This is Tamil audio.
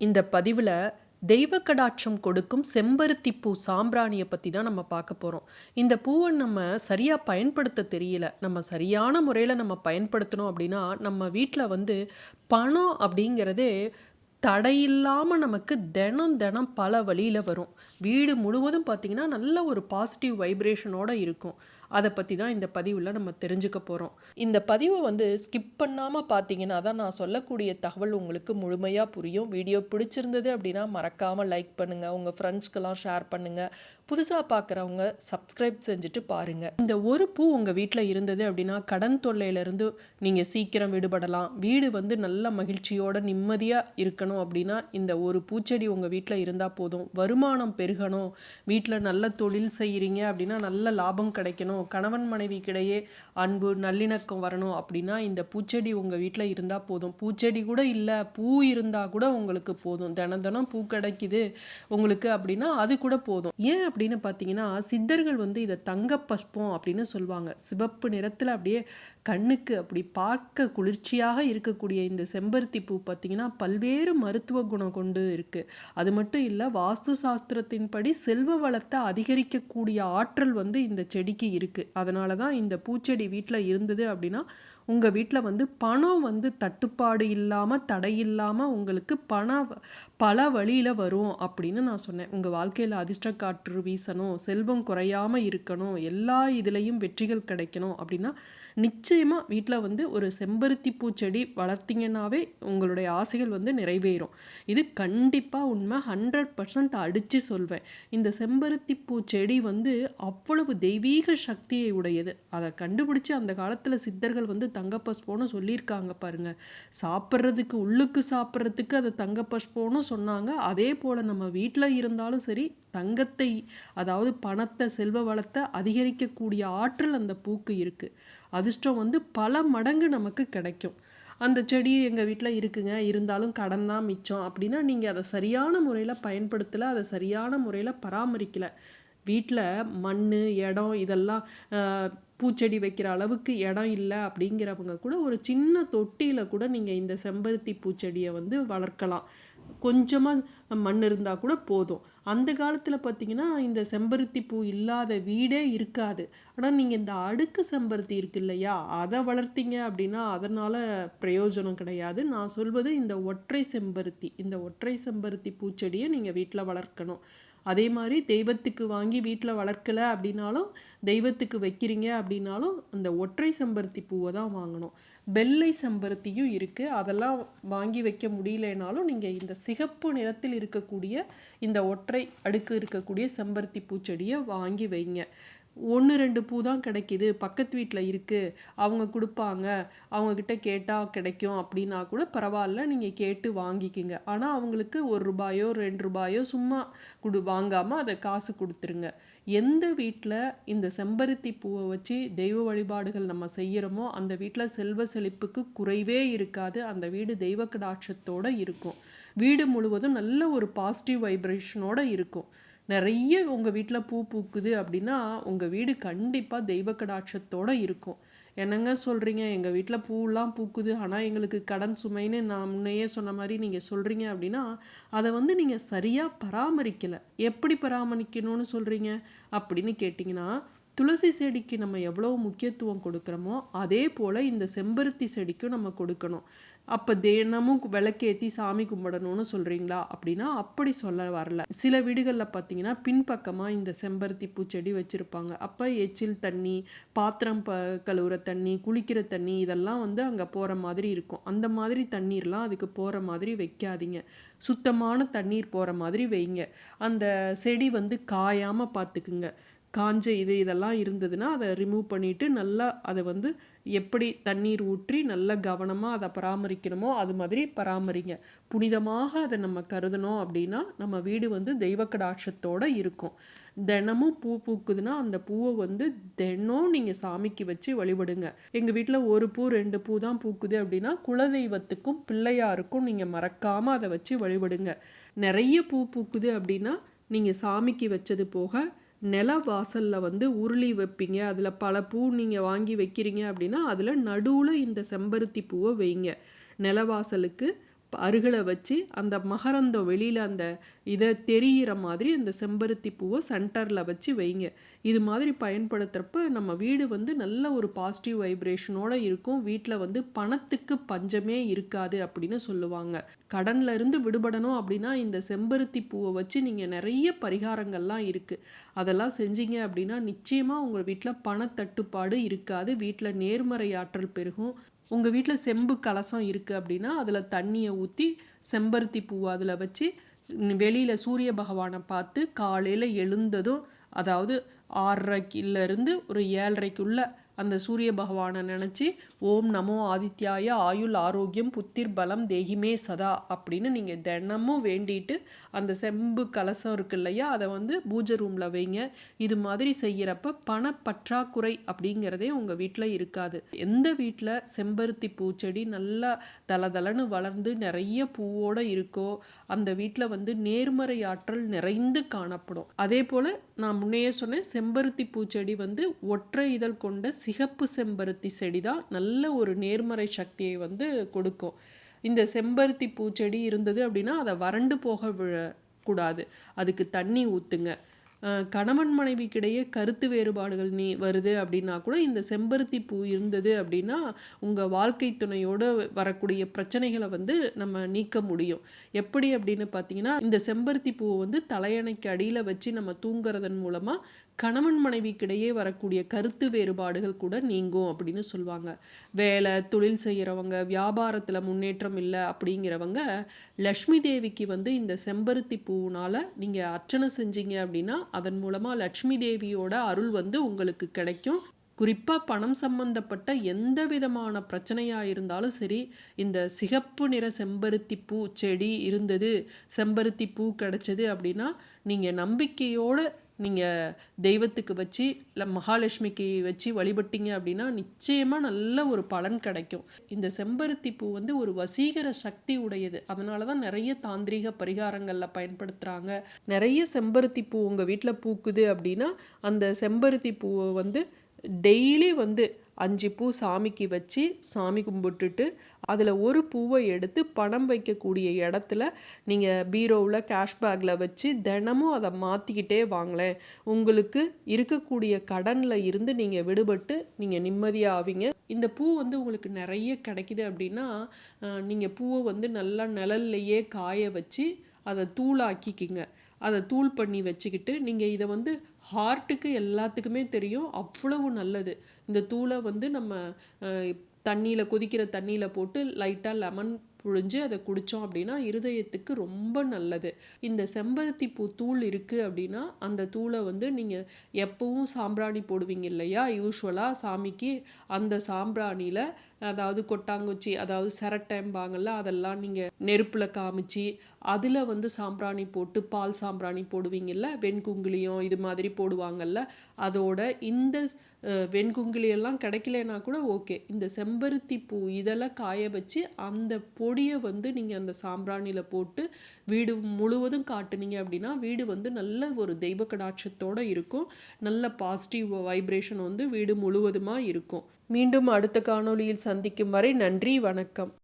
இந்த பதிவில் தெய்வ கடாட்சம் கொடுக்கும் செம்பருத்தி பூ சாம்பிராணியை பற்றி தான் நம்ம பார்க்க போகிறோம் இந்த பூவை நம்ம சரியாக பயன்படுத்த தெரியல. நம்ம சரியான முறையில் நம்ம பயன்படுத்தணும் அப்படின்னா நம்ம வீட்டில் வந்து பணம் அப்படிங்கிறதே தடையில்லாமல் நமக்கு தினம் தினம் பல வழியில் வரும். வீடு முழுவதும் பார்த்திங்கன்னா நல்ல ஒரு பாசிட்டிவ் வைப்ரேஷனோட இருக்கும். அதை பற்றி தான் இந்த பதிவில் நம்ம தெரிஞ்சுக்க போகிறோம் இந்த பதிவை வந்து ஸ்கிப் பண்ணாமல் பார்த்தீங்கன்னா தான் நான் சொல்லக்கூடிய தகவல் உங்களுக்கு முழுமையாக புரியும். வீடியோ பிடிச்சிருந்தது அப்படின்னா மறக்காமல் லைக் பண்ணுங்கள் உங்கள் ஃப்ரெண்ட்ஸ்க்கெல்லாம் ஷேர் பண்ணுங்கள் புதுசாக பார்க்குறவங்க சப்ஸ்கிரைப் செஞ்சுட்டு பாருங்கள் இந்த ஒரு பூ உங்கள் வீட்டில் இருந்தது அப்படின்னா கடன் தொல்லையிலேருந்து நீங்கள் சீக்கிரம் விடுபடலாம். வீடு வந்து நல்ல மகிழ்ச்சியோட நிம்மதியாக இருக்கணும் அப்படின்னா இந்த ஒரு பூச்செடி உங்கள் வீட்டில் இருந்தால் போதும். வருமானம் பெருகணும். வீட்டில் நல்ல தொழில் செய்கிறீங்க அப்படின்னா நல்ல லாபம் கிடைக்கணும். கணவன் மனைவிக்கிடையே அன்பு நல்லிணக்கம் வரணும் அப்படின்னா இந்த பூச்செடி உங்கள் வீட்டில் இருந்தால் போதும். பூச்செடி கூட இல்லை பூ இருந்தால் கூட உங்களுக்கு போதும். தினம் தினம் பூ கிடைக்குது உங்களுக்கு அப்படின்னா அது கூட போதும். ஏன் அப்படின்னு பார்த்தீங்கன்னா சித்தர்கள் வந்து இதை தங்க பஸ்பம் அப்படின்னு சொல்லுவாங்க. சிவப்பு நிறத்தில் அப்படியே கண்ணுக்கு அப்படி பார்க்க குளிர்ச்சியாக இருக்கக்கூடிய இந்த செம்பருத்தி பூ பார்த்திங்கன்னா பல்வேறு மருத்துவ குணம் கொண்டு இருக்குது அது மட்டும் இல்லை வாஸ்து சாஸ்திரத்தின்படி செல்வ வளத்தை அதிகரிக்கக்கூடிய ஆற்றல் வந்து இந்த செடிக்கு இருக்குது அதனால தான் இந்த பூச்செடி வீட்டில் இருந்தது அப்படின்னா உங்கள் வீட்டில் வந்து பணம் வந்து தட்டுப்பாடு இல்லாமல் தடை இல்லாமல் உங்களுக்கு பணம் பல வழியில் வரும் அப்படின்னு நான் சொன்னேன். உங்கள் வாழ்க்கையில் அதிர்ஷ்ட காற்று வீசணும் செல்வம் குறையாமல் இருக்கணும் எல்லா இதுலேயும் வெற்றிகள் கிடைக்கணும் அப்படின்னா நிச்சயமாக வீட்டில் வந்து ஒரு செம்பருத்தி பூச்செடி வளர்த்திங்கன்னாவே உங்களுடைய ஆசைகள் வந்து நிறைவேறும். இது கண்டிப்பாக உண்மை. ஹண்ட்ரட் பர்சன்ட் அடித்து சொல்வேன். இந்த செம்பருத்தி செடி வந்து அவ்வளவு தெய்வீக சக்தியை உடையது. அதை கண்டுபிடிச்சி அந்த காலத்தில் சித்தர்கள் வந்து தங்கப்பஸ்போன்னு சொல்லியிருக்காங்க பாருங்க. சாப்பிட்றதுக்கு உள்ளுக்கு சாப்பிட்றதுக்கு அது தங்கப்பஸ்போன்னு சொன்னாங்க. அதே போல் நம்ம வீட்டில் இருந்தாலும் சரி தங்கத்தை அதாவது பணத்தை செல்வ வளத்தை அதிகரிக்கக்கூடிய ஆற்றல் அந்த பூக்கு இருக்குது அதிர்ஷ்டம் வந்து பல மடங்கு நமக்கு கிடைக்கும். அந்த செடி எங்கள் வீட்டில் இருக்குங்க. இருந்தாலும் கடன் தான் மிச்சம். அப்படின்னா நீங்கள் அதை சரியான முறையில் பயன்படுத்தலை அதை சரியான முறையில் பராமரிக்கலை. வீட்டில் மண் இடம் இதெல்லாம் பூச்செடி வைக்கிற அளவுக்கு இடம் இல்லை அப்படிங்கிறவங்க கூட ஒரு சின்ன தொட்டியில் கூட நீங்கள் இந்த செம்பருத்தி பூச்செடியை வந்து வளர்க்கலாம். கொஞ்சமாக மண் இருந்தால் கூட போதும். அந்த காலத்தில் பார்த்தீங்கன்னா இந்த செம்பருத்தி பூ இல்லாத வீடே இருக்காது. ஆனால் நீங்கள் இந்த அடுக்கு செம்பருத்தி இருக்கு இல்லையா அதை வளர்த்தீங்க அப்படின்னா அதனால் பிரயோஜனம் கிடையாது. நான் சொல்வது இந்த ஒற்றை செம்பருத்தி இந்த ஒற்றை செம்பருத்தி பூச்செடியை நீங்கள் வீட்டில் வளர்க்கணும். அதே மாதிரி தெய்வத்துக்கு வாங்கி வீட்டில் வளர்க்கலை அப்படின்னாலும் தெய்வத்துக்கு வைக்கிறீங்க அப்படின்னாலும் அந்த ஒற்றை செம்பருத்தி பூவை தான் வாங்கணும். வெள்ளை செம்பருத்தியும் இருக்குது அதெல்லாம் வாங்கி வைக்க முடியலனாலும் நீங்கள் இந்த சிகப்பு நிறத்தில் இருக்கக்கூடிய இந்த ஒற்றை அடுக்கு இருக்கக்கூடிய செம்பருத்தி பூச்செடியை வாங்கி வைங்க. ஒன்று ரெண்டு பூ தான் கிடைக்கிது பக்கத்து வீட்டில் இருக்குது அவங்க கொடுப்பாங்க அவங்கக்கிட்ட கேட்டால் கிடைக்கும் அப்படின்னா கூட பரவாயில்ல நீங்கள் கேட்டு வாங்கிக்கிங்க. ஆனால் அவங்களுக்கு ஒரு ரூபாயோ ரெண்டு ரூபாயோ சும்மா கொடு வாங்காமல் அதை காசு கொடுத்துருங்க. எந்த வீட்டில் இந்த செம்பருத்தி பூவை வச்சு தெய்வ வழிபாடுகள் நம்ம செய்கிறோமோ அந்த வீட்டில் செல்வ செழிப்புக்கு குறைவே இருக்காது. அந்த வீடு தெய்வ கடாட்சத்தோடு இருக்கும். வீடு முழுவதும் நல்ல ஒரு பாசிட்டிவ் வைப்ரேஷனோடு இருக்கும். நிறைய உங்கள் வீட்டில் பூ பூக்குது அப்படின்னா உங்கள் வீடு கண்டிப்பாக தெய்வ கடாட்சத்தோடு இருக்கும். என்னங்க சொல்கிறீங்க எங்கள் வீட்டில் பூவெலாம் பூக்குது. ஆனால் எங்களுக்கு கடன் சுமைன்னு நான் முன்னையே சொன்ன மாதிரி நீங்கள் சொல்கிறீங்க அப்படின்னா அதை வந்து நீங்கள் சரியாக பராமரிக்கலை. எப்படி பராமரிக்கணும்னு சொல்கிறீங்க அப்படின்னு கேட்டிங்கன்னா துளசி செடிக்கு நம்ம எவ்வளோ முக்கியத்துவம் கொடுக்குறோமோ அதே போல் இந்த செம்பருத்தி செடிக்கும் நம்ம கொடுக்கணும். அப்போ தினமும் விளக்கேற்றி சாமி கும்பிடணும்னு சொல்கிறீங்களா அப்படின்னா அப்படி சொல்ல வரல. சில வீடுகளில் பார்த்தீங்கன்னா பின்பக்கமாக இந்த செம்பருத்தி பூச்செடி வச்சுருப்பாங்க. அப்போ எச்சில் தண்ணி பாத்திரம் ப கழுவுற தண்ணி குளிக்கிற தண்ணி இதெல்லாம் வந்து அங்கே போகிற மாதிரி இருக்கும். அந்த மாதிரி தண்ணீர்லாம் அதுக்கு போகிற மாதிரி வைக்காதீங்க. சுத்தமான தண்ணீர் போகிற மாதிரி வைங்க. அந்த செடி வந்து காயாமல் பார்த்துக்குங்க காஞ்ச இது இதெல்லாம் இருந்ததுன்னா அதை ரிமூவ் பண்ணிவிட்டு நல்லா அதை வந்து எப்படி தண்ணீர் ஊற்றி நல்லா கவனமாக அதை பராமரிக்கணுமோ அது மாதிரி பராமரிங்க. புனிதமாக அதை நம்ம கருதணும் அப்படின்னா நம்ம வீடு வந்து தெய்வ கடாட்சத்தோடு இருக்கும். தினமும் பூ பூக்குதுன்னா அந்த பூவை வந்து தினம் நீங்கள் சாமிக்கு வச்சு வழிபடுங்க. எங்கள் வீட்டில் ஒரு பூ ரெண்டு பூ தான் பூக்குது அப்படின்னா குலதெய்வத்துக்கும் பிள்ளையாருக்கும் நீங்கள் மறக்காமல் அதை வச்சு வழிபடுங்க. நிறைய பூ பூக்குது அப்படின்னா நீங்கள் சாமிக்கு வச்சது போக நில வாசலில் வந்து உருளி வைப்பீங்க. அதில் பல பூ நீங்கள் வாங்கி வைக்கிறீங்க அப்படின்னா அதில் நடுவில் இந்த செம்பருத்தி பூவை வைங்க. நிலவாசலுக்கு அருகில் வச்சு அந்த மகரந்தம் வெளியில் அந்த இதை தெரிகிற மாதிரி அந்த செம்பருத்தி பூவை சென்டரில் வச்சு வைங்க. இது மாதிரி பயன்படுத்துகிறப்ப நம்ம வீடு வந்து நல்ல ஒரு பாசிட்டிவ் வைப்ரேஷனோடு இருக்கும். வீட்டில் வந்து பணத்துக்கு பஞ்சமே இருக்காது அப்படின்னு சொல்லுவாங்க. கடன்ல இருந்து விடுபடணும் அப்படின்னா இந்த செம்பருத்தி பூவை வச்சு நீங்கள் நிறைய பரிகாரங்கள்லாம் இருக்குது அதெல்லாம் செஞ்சீங்க அப்படின்னா நிச்சயமாக உங்கள் வீட்டில் பணத்தட்டுப்பாடு இருக்காது. வீட்டில் நேர்மறை ஆற்றல் பெருகும். உங்கள் வீட்டில் செம்பு கலசம் இருக்குது அப்படின்னா அதில் தண்ணியை ஊற்றி செம்பருத்தி பூவை அதில் வச்சு வெளியில் சூரிய பகவானை பார்த்து காலையில் எழுந்ததும் அதாவது ஆறரைக்குள்ளேருந்து ஒரு ஏழரைக்குள்ளே அந்த சூரிய பகவானை நினச்சி ஓம் நமோ ஆதித்யாய ஆயுள் ஆரோக்கியம் புத்திர் பலம் தேகிமே சதா அப்படின்னு நீங்கள் தினமும் வேண்டிட்டு அந்த செம்பு கலசம் இருக்கு இல்லையா அதை வந்து பூஜை ரூமில் வைங்க. இது மாதிரி செய்கிறப்ப பணப்பற்றாக்குறை அப்படிங்கிறதே உங்கள் வீட்டில் இருக்காது. எந்த வீட்டில் செம்பருத்தி பூச்செடி நல்லா தளதளன்னு வளர்ந்து நிறைய பூவோடு இருக்கோ அந்த வீட்டில் வந்து நேர்மறை ஆற்றல் நிறைந்து காணப்படும். அதே போல் நான் முன்னையே சொன்னேன் செம்பருத்தி பூச்செடி வந்து ஒற்றை இதழ் கொண்ட சிகப்பு செம்பருத்தி செடி தான் நல்ல ஒரு நேர்மறை சக்தியை வந்து கொடுக்கும். இந்த செம்பருத்தி பூச்செடி இருந்தது அப்படின்னா அதை வறண்டு போக விழக்கூடாது அதுக்கு தண்ணி ஊற்றுங்க கணவன் மனைவிக்கிடையே கருத்து வேறுபாடுகள் நீ வருது அப்படின்னா கூட இந்த செம்பருத்தி பூ இருந்தது அப்படின்னா உங்கள் வாழ்க்கை துணையோடு வரக்கூடிய பிரச்சனைகளை வந்து நம்ம நீக்க முடியும். எப்படி அப்படின்னு பார்த்தீங்கன்னா இந்த செம்பருத்தி பூவை வந்து தலையணைக்கு அடியில் வச்சு நம்ம தூங்குறதன் மூலமாக கணவன் மனைவிக்கிடையே வரக்கூடிய கருத்து வேறுபாடுகள் கூட நீங்கும் அப்படின்னு சொல்லுவாங்க வேலை தொழில் செய்கிறவங்க வியாபாரத்தில் முன்னேற்றம் இல்லை அப்படிங்கிறவங்க லக்ஷ்மி தேவிக்கு வந்து இந்த செம்பருத்தி பூவுனால் நீங்கள் அர்ச்சனை செஞ்சீங்க அப்படின்னா அதன் மூலமாக லக்ஷ்மி தேவியோட அருள் வந்து உங்களுக்கு கிடைக்கும். குறிப்பாக பணம் சம்பந்தப்பட்ட எந்த விதமான பிரச்சனையாக இருந்தாலும் சரி இந்த சிகப்பு நிற செம்பருத்தி பூ செடி இருந்தது செம்பருத்தி பூ கிடைச்சது அப்படின்னா நீங்கள் நம்பிக்கையோடு நீங்கள் தெய்வத்துக்கு வச்சு இல்லை மகாலட்சுமிக்கு வச்சு வழிபட்டீங்க அப்படின்னா நிச்சயமாக நல்ல ஒரு பலன் கிடைக்கும். இந்த செம்பருத்தி பூ வந்து ஒரு வசீகர சக்தி உடையது. அதனால தான் நிறைய தாந்திரிக பரிகாரங்களில் பயன்படுத்துகிறாங்க நிறைய செம்பருத்தி பூ உங்கள் வீட்டில் பூக்குது அப்படின்னா அந்த செம்பருத்தி பூவை வந்து டெய்லி வந்து அஞ்சு பூ சாமிக்கு வச்சு சாமி கும்பிட்டுட்டு அதில் ஒரு பூவை எடுத்து பணம் வைக்கக்கூடிய இடத்துல நீங்கள் பீரோவில் கேஷ்பேக்கில் வச்சு தினமும் அதை மாற்றிக்கிட்டே வாங்களேன். உங்களுக்கு இருக்கக்கூடிய கடனில் இருந்து நீங்கள் விடுபட்டு நீங்கள் நிம்மதியாக ஆவீங்க. இந்த பூ வந்து உங்களுக்கு நிறைய கிடைக்கிது அப்படின்னா நீங்கள் பூவை வந்து நல்லா நிழல்லையே காய வச்சு அதை தூளாக்கிக்கிங்க. அதை தூள் பண்ணி வச்சுக்கிட்டு நீங்கள் இதை வந்து ஹார்ட்டுக்கு எல்லாத்துக்குமே தெரியும். அவ்வளவு நல்லது. இந்த தூளை வந்து நம்ம தண்ணியில் கொதிக்கிற தண்ணியில் போட்டு லைட்டாக லெமன் புழிஞ்சு அதை குடித்தோம் அப்படின்னா இருதயத்துக்கு ரொம்ப நல்லது. இந்த செம்பருத்தி பூ தூள் இருக்குது அப்படின்னா அந்த தூளை வந்து நீங்கள் எப்பவும் சாம்பிராணி போடுவீங்க இல்லையா? யூஸ்வலாக சாமிக்கு அந்த சாம்பிராணியில் அதாவது கொட்டாங்குச்சி அதாவது சிரட்டைம்பாங்கள்ல அதெல்லாம் நீங்கள் நெருப்பில் காமிச்சு அதில் வந்து சாம்பிராணி போட்டு பால் சாம்பிராணி போடுவீங்கல்ல? வெண்குங்குலியம் இது மாதிரி போடுவாங்கல்ல? அதோட இந்த வெண்குங்குலியெல்லாம் கிடைக்கலனா கூட ஓகே. இந்த செம்பருத்தி பூ இதெல்லாம் காய வச்சு அந்த பொடியை வந்து நீங்கள் அந்த சாம்பிராணியில் போட்டு வீடு முழுவதும் காட்டுனீங்க அப்படின்னா வீடு வந்து நல்ல ஒரு தெய்வ கடாட்சத்தோடு இருக்கும். நல்ல பாசிட்டிவ் வைப்ரேஷன் வந்து வீடு முழுவதுமாக இருக்கும். மீண்டும் அடுத்த காணொளியில் சந்திக்கும் வரை நன்றி வணக்கம்.